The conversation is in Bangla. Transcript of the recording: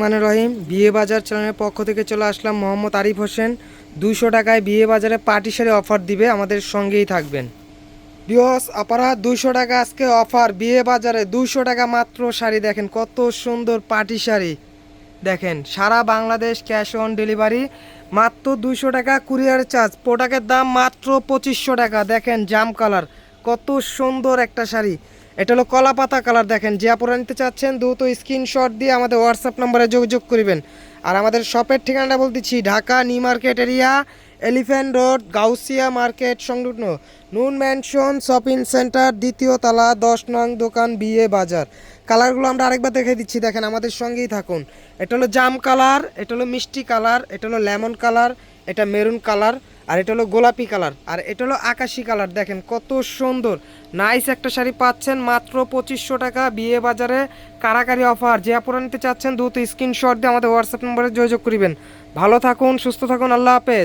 মানে রহিম বিয়ে বাজার চ্যানেলের পক্ষ থেকে চলে আসলাম মোহাম্মদ আরিফ হোসেন। দুইশো টাকায় বিয়ে বাজারে পার্টি শাড়ি অফার দিবে, আমাদের সঙ্গেই থাকবেন। বিয়স আপারা দুইশো টাকা আজকে অফার বিয়ে বাজারে দুইশো টাকা মাত্র শাড়ি দেখেন, কত সুন্দর পার্টি শাড়ি দেখেন, সারা বাংলাদেশ ক্যাশ অন ডেলিভারি, মাত্র দুইশো টাকা কুরিয়ার চার্জ প্রোডাক্টের দাম মাত্র পঁচিশশো টাকা। দেখেন, জাম কালার, কত সুন্দর একটা শাড়ি। এটা হলো কলা পাতা কালার দেখেন। যে আপনারা নিতে চাচ্ছেন দ্রুত স্ক্রিনশট দিয়ে আমাদের হোয়াটসঅ্যাপ নম্বরে যোগাযোগ করবেন। আর আমাদের শপের ঠিকানাটা বলতেছি Dhaka new market area, elephant road, Gausia market সংলগ্ন, নুন ম্যানশন শপিং সেন্টার, দ্বিতীয় তলা, দশ নং দোকান বিয়ে বাজার। কালারগুলো আমরা আরেকবার দেখে দিচ্ছি, দেখেন আমাদের সঙ্গেই থাকুন। এটা হলো জাম কালার, এটা হলো মিষ্টি কালার, এটা হলো লেমন কালার, এটা মেরুন কালার। আর এটা হলো গোলাপি কালার, আর এটা হলো আকাশি কালার। দেখেন কত সুন্দর। নাইস একটা শাড়ি পাচ্ছেন, মাত্র পঁচিশশো টাকা। বিয়ে বাজারে কারাকারি অফার। যে আপনারা নিতে চাচ্ছেন, দ্রুত স্ক্রিনশট দিয়ে আমাদের হোয়াটসঅ্যাপ নম্বরে যোগাযোগ করিবেন। ভালো থাকুন, সুস্থ থাকুন, আল্লাহ হাফেজ।